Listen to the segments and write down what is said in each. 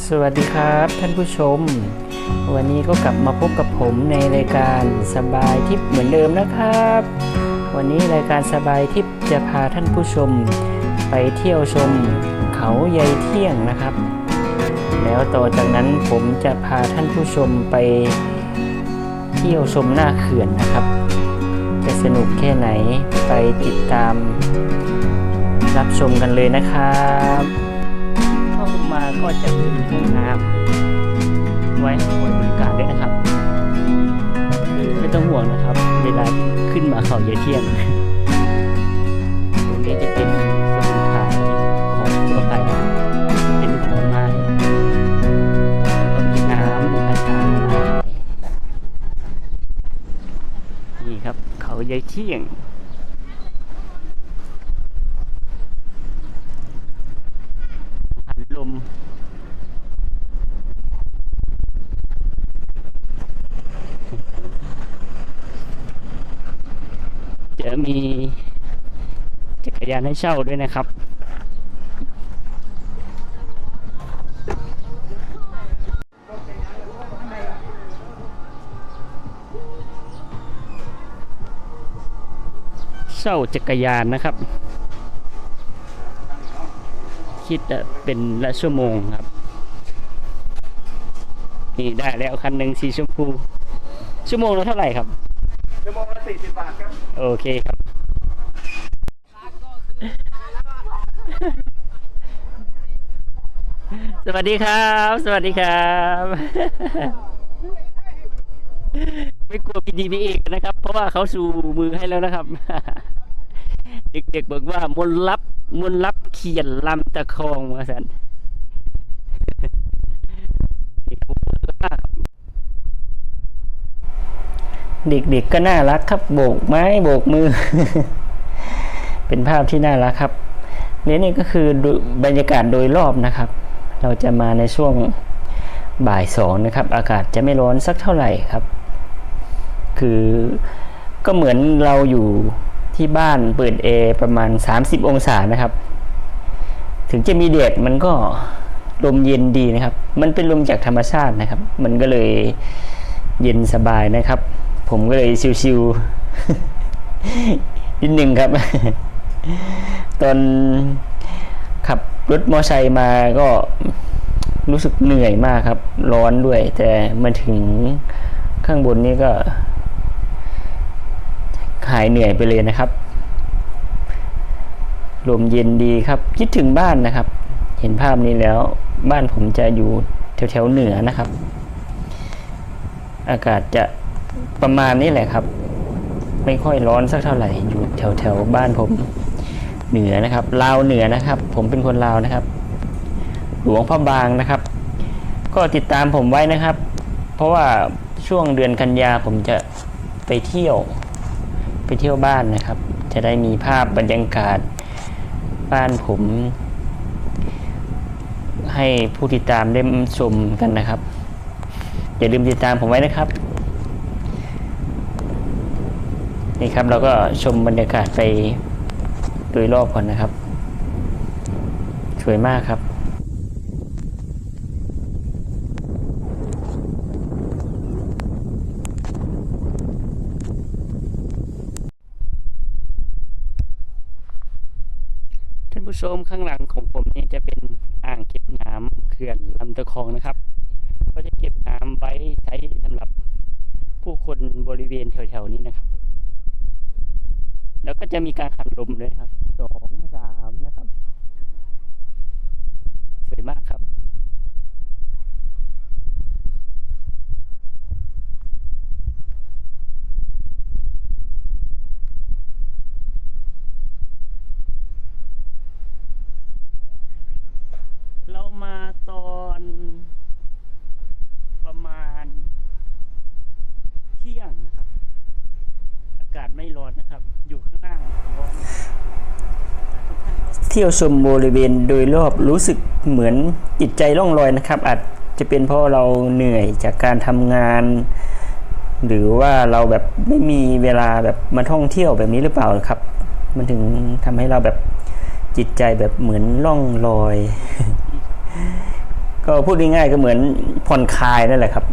สวัสดีครับท่านผู้ชม วันนี้ก็กลับมาพบกับผมในรายการสบายทิพย์เหมือนเดิมนะครับ วันนี้รายการสบายทิพย์จะพาท่านผู้ชม ไปเที่ยวชมเขาใยเที่ยงนะครับ แล้วต่อจากนั้นผมจะพาท่านผู้ชมไปเที่ยวชมหน้าเขื่อนนะครับ จะสนุกแค่ไหนไปติดตาม รับชมกันเลยนะครับ ก็จะมีห้องน้ำไว้ให้บริการด้วยนะครับ ไม่ต้องห่วงนะครับ เวลาขึ้นมาเขาเยเที่ยงตรงนี้จะเป็นสมุนไพรของทั่วไปเป็นผลไม้แล้วก็มีน้ำต่างๆนี่ครับ เขาเยเที่ยง หันลม จะมีจั กรยานให้เช่าด้วยนะครับ เช่าจักรยานนะครับ คิดจะเป็นละชั่วโมงครับ นี่ได้แล้วคันหนึ่งสีชมพู ชั่วโมงละเท่าไหร่ครับ ชั่วโมงละสี่สิบบาทครับ โอเคครับ สวัสดีครับ สวัสดีครับ ไม่กลัว PDPA กันนะครับ เพราะว่าเขาสู่มือให้แล้วนะครับ เด็กๆบอกว่ามนลับมนลับเขียนลำตะคองมาสันเด็กๆก็น่ารักครับ โบกไม้โบกมือ เป็นภาพที่น่ารักครับนี่นี่ก็คือบรรยากาศโดยรอบนะครับ เราจะมาในช่วงบ่ายสองนะครับ อากาศจะไม่ร้อนสักเท่าไหร่ครับ คือก็เหมือนเราอยู่ที่บ้านเปิดแอร์ประมาณ 30 องศานะครับ ถึงจะมีแดดมันก็ลมเย็นดีนะครับ มันเป็นลมจากธรรมชาตินะครับ มันก็เลยเย็นสบายนะครับ ผมก็เลยชิวๆนิดนึงครับ ตอนขับรถมอไซค์มาก็รู้สึกเหนื่อยมากครับ ร้อนด้วย แต่มาถึงข้างบนนี้ก็ หายเหนื่อยไปเลยนะครับลมเย็นดีครับ คิดถึงบ้านนะครับ เห็นภาพนี้แล้ว บ้านผมจะอยู่แถวๆเหนือนะครับ อากาศจะประมาณนี้แหละครับ ไม่ค่อยร้อนสักเท่าไหร่อยู่แถวแถวๆบ้านผม เหนือนะครับลาวเหนือนะครับ ผมเป็นคนลาวนะครับ หลวงพ่อบางนะครับ ก็ติดตามผมไว้นะครับ เพราะว่าช่วงเดือนกันยาผมจะไปเที่ยว ไปเที่ยวบ้านนะครับ จะได้มีภาพบรรยากาศบ้านผม ให้ผู้ติดตามได้ชมกันนะครับ อย่าลืมติดตามผมไว้นะครับนี่ครับเราก็ชมบรรยากาศไป โดยรอบก่อนนะครับ สวยมากครับท่านผู้ชมข้างหลังของผมนี่จะเป็นอ่างเก็บน้ำเขื่อนลำตะคองนะครับก็จะเก็บน้ำไว้ใช้สำหรับผู้คนบริเวณแถวๆนี้นะครับ แล้วก็จะมีการขันลมด้วยนะครับสองสามนะครับ สวยมากครับ เรามาตอนประมาณเที่ยงนะครับ อากาศ ไม่ร้อนนะครับ อยู่ข้างล่างร้อนเที่ยวชมบริเวณโดยรอบรู้สึกเหมือนจิตใจล่องลอยนะครับ อาจจะเป็นเพราะเราเหนื่อยจากการทำงาน หรือว่าเราแบบไม่มีเวลาแบบมาท่องเที่ยวแบบนี้หรือเปล่าครับ มันถึงทำให้เราแบบจิตใจแบบเหมือนล่องลอย ก็พูดง่ายๆก็เหมือนผ่อนคลายนั่นแหละครับ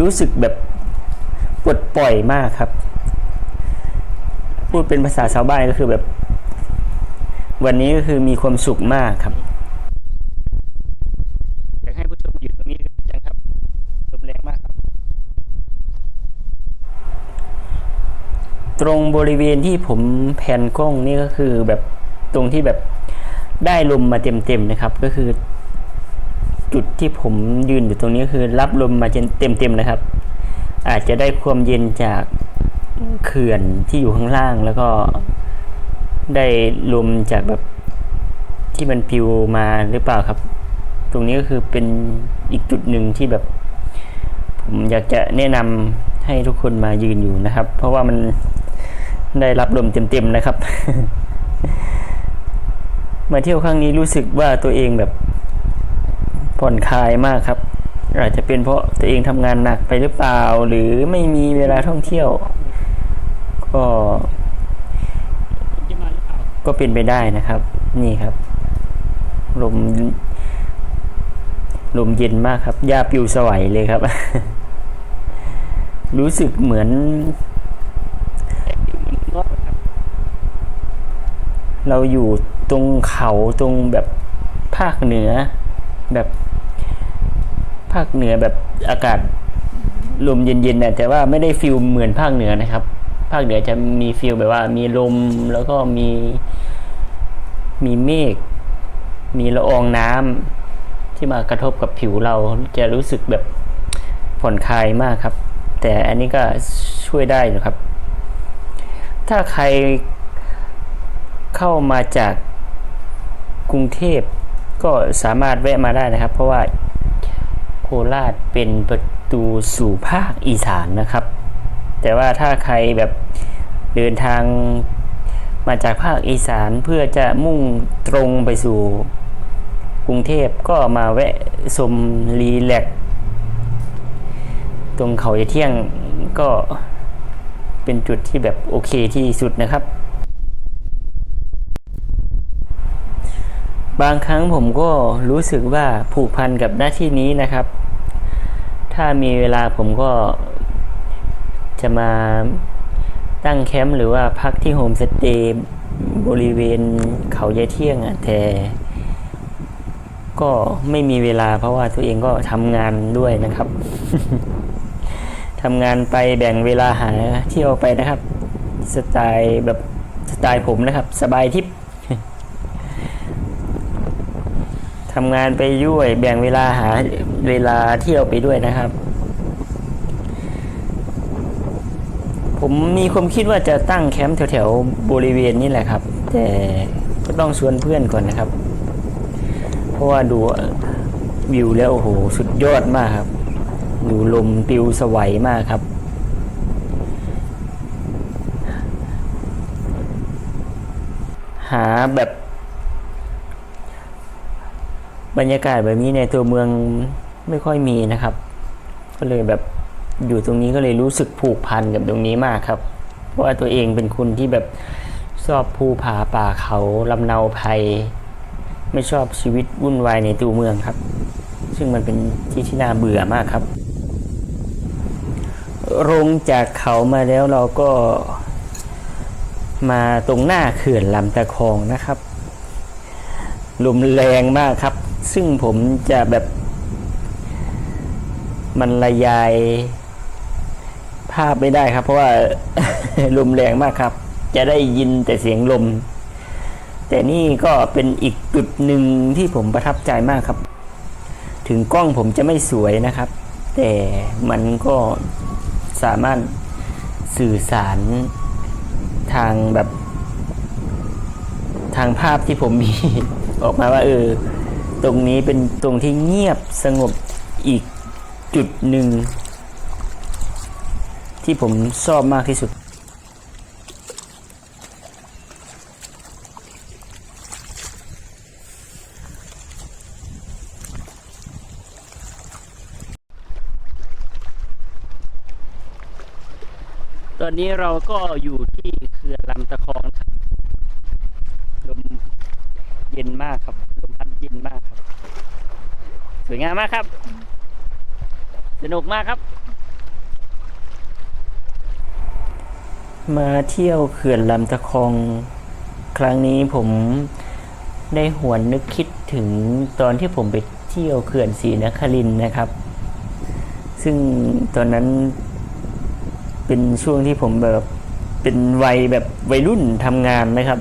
รู้สึกแบบปลดปล่อยมากครับ พูดเป็นภาษาชาวบ้านก็คือแบบ วันนี้ก็คือมีความสุขมากครับอยากให้ผู้ชมอยู่ตรงนี้จังครับลมแรงมากครับ ตรงบริเวณที่ผมแผ่นกล้องนี่ก็คือแบบตรงที่แบบได้ลมมาเต็มๆนะครับ ก็คือ จุดที่ผมยืนอยู่ตรงนี้คือรับลมมาเต็มๆนะครับ อาจจะได้ความเย็นจาก เขื่อนที่อยู่ข้างล่างแล้วก็ได้ลมจากแบบที่มันปิวมาหรือเปล่าครับ ตรงนี้ก็คือเป็นอีกจุดหนึ่งที่แบบ ผมอยากจะแนะนำให้ทุกคนมายืนอยู่นะครับ เพราะว่ามันได้รับลมเต็มๆนะครับ มาเที่ยวครั้งนี้รู้สึกว่าตัวเองแบบผ่อนคลายมากครับ อาจจะเป็นเพราะตัวเองทำงานหนักไปหรือเปล่า หรือไม่มีเวลาท่องเที่ยว ก็ก็เป็นไปได้นะครับ นี่ครับ ลม ลมเย็นมากครับหญ้าปลิวสวัยเลยครับ รู้สึกเหมือน เราอยู่ตรงเขาตรงแบบภาคเหนือ แบบ ภาคเหนือแบบอากาศลมเย็นๆนะแต่ว่าไม่ได้ฟิลเหมือนภาคเหนือนะครับ ภาคเหนือจะมีฟิลแบบว่า มีลมแล้วก็มีมีเมฆมีละอองน้ำที่มากระทบกับผิวเราจะรู้สึกแบบผ่อนคลายมากครับ แต่อันนี้ก็ช่วยได้นะครับ ถ้าใครเข้ามาจากกรุงเทพก็สามารถแวะมาได้นะครับ เพราะว่าโคราชเป็นประตูสู่ภาคอีสานนะครับ แต่ว่าถ้าใครแบบเดินทางมาจากภาคอีสานเพื่อจะมุ่งตรงไปสู่กรุงเทพก็มาแวะชมรีแลกตรงเขาเที่ยงก็เป็นจุดที่แบบโอเคที่สุดนะครับ บางครั้งผมก็รู้สึกว่าผูกพันกับหน้าที่นี้นะครับ ถ้ามีเวลาผมก็ จะมาตั้งแคมป์หรือว่าพักที่โฮมสเตย์บริเวณเขายายเที่ยงอะแต่ก็ไม่มีเวลาเพราะว่าตัวเองก็ทำงานด้วยนะครับทำงานไปแบ่งเวลาหาเที่ยวไปนะครับ สไตล์แบบสไตล์ผมนะครับ สบายทิพย์ทำงานไปด้วยแบ่งเวลาหาเวลาเที่ยวไปด้วยนะครับ ผมมีความคิดว่าจะตั้งแคมป์แถวๆบริเวณนี้แหละครับ แต่ก็ต้องชวนเพื่อนก่อนนะครับ เพราะว่าดูวิวแล้วโอ้โหสุดยอดมากครับดูลมปิวสวัยมากครับ หาแบบ บรรยากาศแบบนี้ในตัวเมืองไม่ค่อยมีนะครับ ก็เลยแบบ อยู่ตรงนี้ก็เลยรู้สึกผูกพันกับตรงนี้มากครับ เพราะว่าตัวเองเป็นคนที่แบบชอบภูผาป่าเขาลำเนาภัย ไม่ชอบชีวิตวุ่นวายในตัวเมืองครับ ซึ่งมันเป็นที่ที่น่าเบื่อมากครับลงจากเขามาแล้วเราก็มาตรงหน้าเขื่อนลำตะคองนะครับลมแรงมากครับ ซึ่งผมจะแบบมันระยาย ภาพไม่ได้ครับ เพราะว่า ลมแรงมากครับ จะได้ยินแต่เสียงลม แต่นี่ก็เป็นอีกจุดหนึ่งที่ผมประทับใจมากครับ ถึงกล้องผมจะไม่สวยนะครับ แต่มันก็สามารถสื่อสารทางแบบ ทางภาพที่ผมมี ออกมาว่าเออ ตรงนี้เป็นตรงที่เงียบสงบอีกจุดหนึ่ง ที่ผมชอบมากที่สุด ตอนนี้เราก็อยู่ที่เขื่อนลำตะคองครับลมเย็นมากครับ ลมพัดเย็นมากครับ สวยงามมากครับ สนุกมากครับ มาเที่ยวเขื่อนลำตะคอง ครั้งนี้ผมได้หวนนึกคิดถึงตอนที่ผมไปเที่ยวเขื่อนศรีนครินนะครับ ซึ่งตอนนั้นเป็นช่วงที่ผมแบบเป็นวัยแบบวัยรุ่นทำงานนะครับ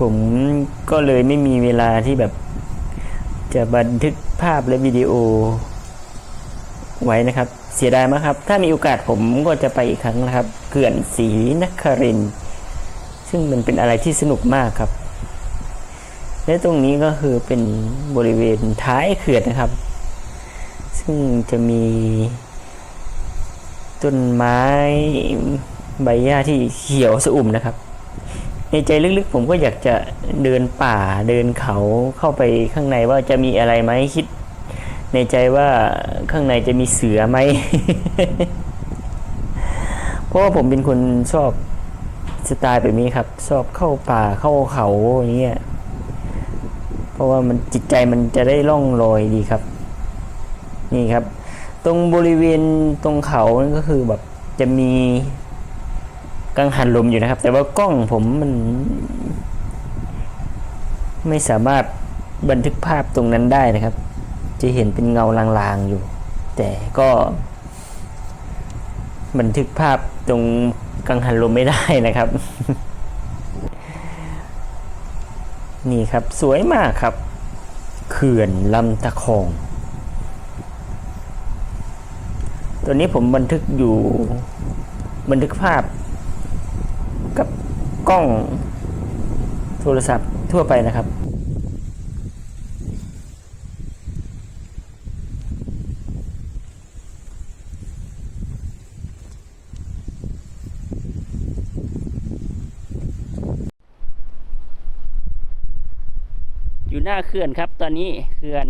ผมก็เลยไม่มีเวลาที่แบบจะบันทึกภาพและวิดีโอไว้นะครับ เสียดายมากครับ ถ้ามีโอกาสผมก็จะไปอีกครั้งนะครับเขื่อนศรีนครินซึ่งมันเป็นอะไรที่สนุกมากครับ และตรงนี้ก็คือเป็นบริเวณท้ายเขื่อนนะครับ ซึ่งจะมีต้นไม้ใบหญ้าที่เขียวสะอุ่มนะครับ ในใจลึกๆผมก็อยากจะเดินป่าเดินเขาเข้าไปข้างในว่าจะมีอะไรไหมคิด ในใจว่าข้างในจะมีเสือไหม เพราะว่าผมเป็นคนชอบสไตล์แบบนี้ครับ ชอบเข้าป่าเข้าเขาอย่างเงี้ยเพราะว่ามันจิตใจมันจะได้ล่องลอยดีครับ นี่ครับ ตรงบริเวณตรงเขานั่นก็คือแบบจะมีกังหันลมอยู่นะครับ แต่ว่ากล้องผมมัน ไม่สามารถบันทึกภาพตรงนั้นได้นะครับ จะเห็นเป็นเงาลางๆอยู่ แต่ก็ บันทึกภาพตรงกังหันลมไม่ได้นะครับ นี่ครับสวยมากครับเขื่อนลำตะคอง ตัวนี้ผมบันทึกอยู่บันทึกภาพ กับกล้องโทรศัพท์ทั่วไปนะครับ อยู่หน้าเขื่อนครับ ตอนนี้เขื่อน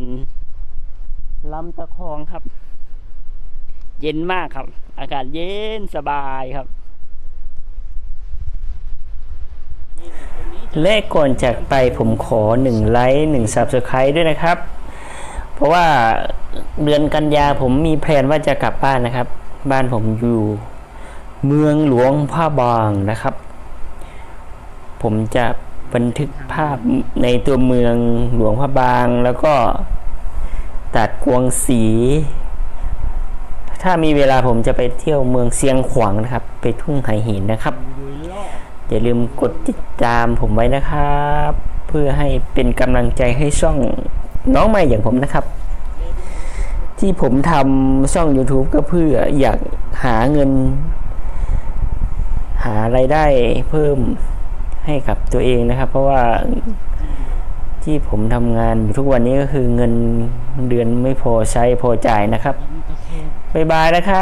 ลำตะคองครับ เย็นมากครับ อากาศเย็นสบายครับและก่อนจากไปผมขอหนึ่งไลค์หนึ่ง Subscribe ด้วยนะครับ เพราะว่าเดือนกันยาผมมีแผนว่าจะกลับบ้านนะครับ บ้านผมอยู่ เมืองหลวงพระบางนะครับ ผมจะ บันทึกภาพในตัวเมืองหลวงพระบางแล้วก็ตัดกวงสี ถ้ามีเวลาผมจะไปเที่ยวเมืองเซียงขวางนะครับ ไปทุ่งไหหินนะครับ อย่าลืมกดติดตามผมไว้นะครับ เพื่อให้เป็นกำลังใจให้ช่องน้องใหม่อย่างผมนะครับ ที่ผมทำช่อง YouTube ก็เพื่ออยากหาเงิน หาไรายได้เพิ่ม ให้กับตัวเองนะครับ เพราะว่าที่ผมทำงานอยู่ทุกวันนี้ก็คือเงินเดือนไม่พอใช้พอจ่ายนะครับบ๊ายบายนะครับ